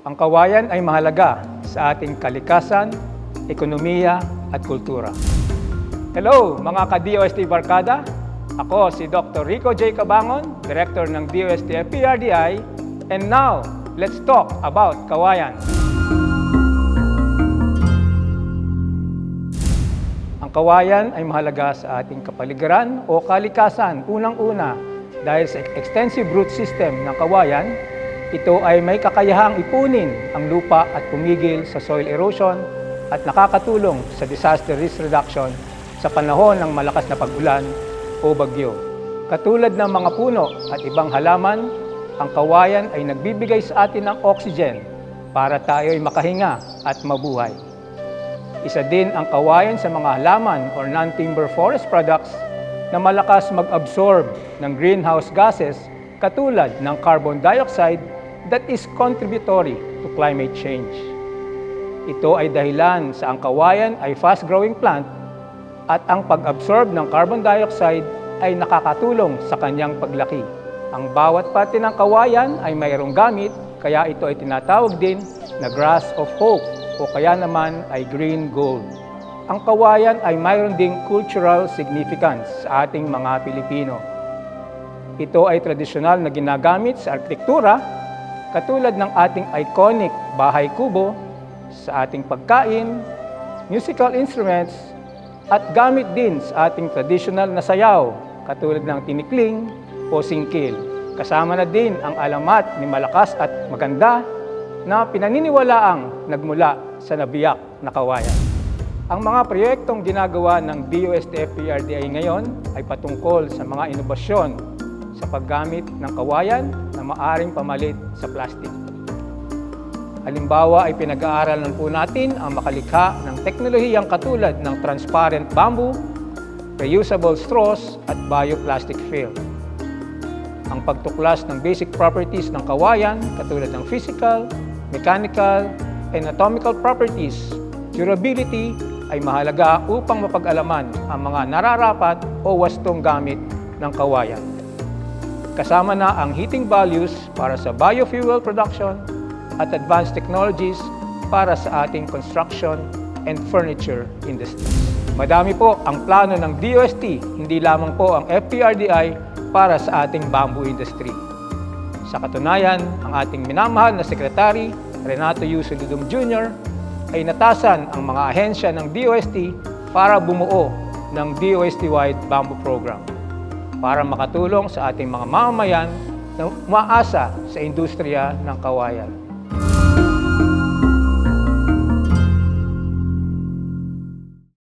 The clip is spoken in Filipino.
Ang kawayan ay mahalaga sa ating kalikasan, ekonomiya at kultura. Hello mga ka-DOST Barkada! Ako si Dr. Rico J. Cabangon, Director ng DOST PRDI, and now, let's talk about kawayan. Ang kawayan ay mahalaga sa ating kapaligiran o kalikasan. Unang-una, dahil sa extensive root system ng kawayan, ito ay may kakayahang ipunin ang lupa at pumigil sa soil erosion at nakakatulong sa disaster risk reduction sa panahon ng malakas na pag-ulan o bagyo. Katulad ng mga puno at ibang halaman, ang kawayan ay nagbibigay sa atin ng oxygen para tayo ay makahinga at mabuhay. Isa din ang kawayan sa mga halaman or non-timber forest products na malakas mag-absorb ng greenhouse gases katulad ng carbon dioxide that is contributory to climate change. Ito ay dahilan sa ang kawayan ay fast-growing plant at ang pag-absorb ng carbon dioxide ay nakakatulong sa kanyang paglaki. Ang bawat parte ng kawayan ay mayroong gamit kaya ito ay tinatawag din na grass of hope o kaya naman ay green gold. Ang kawayan ay mayroon ding cultural significance sa ating mga Pilipino. Ito ay tradisyonal na ginagamit sa arkitektura katulad ng ating iconic bahay kubo, sa ating pagkain, musical instruments, at gamit din sa ating traditional na sayaw katulad ng tinikling o singkil. Kasama na din ang alamat ni malakas at maganda na pinaniniwalaang nagmula sa nabiyak na kawayan. Ang mga proyektong ginagawa ng DOSTF PRDI ngayon ay patungkol sa mga inobasyon sa paggamit ng kawayan maaring pamalit sa plastic. Halimbawa ay pinag-aaralan po natin ang makalikha ng teknolohiyang katulad ng transparent bamboo, reusable straws at bioplastic film. Ang pagtuklas ng basic properties ng kawayan katulad ng physical, mechanical, anatomical properties, durability ay mahalaga upang mapag-alaman ang mga nararapat o wastong gamit ng kawayan. Kasama na ang heating values para sa biofuel production at advanced technologies para sa ating construction and furniture industry. Madami po ang plano ng DOST, hindi lamang po ang FPRDI para sa ating bamboo industry. Sa katunayan, ang ating minamahal na Sekretary, Renato U. Jr., ay natasan ang mga ahensya ng DOST para bumuo ng DOST-wide bamboo program para makatulong sa ating mga mamamayan na umaasa sa industriya ng kawayan.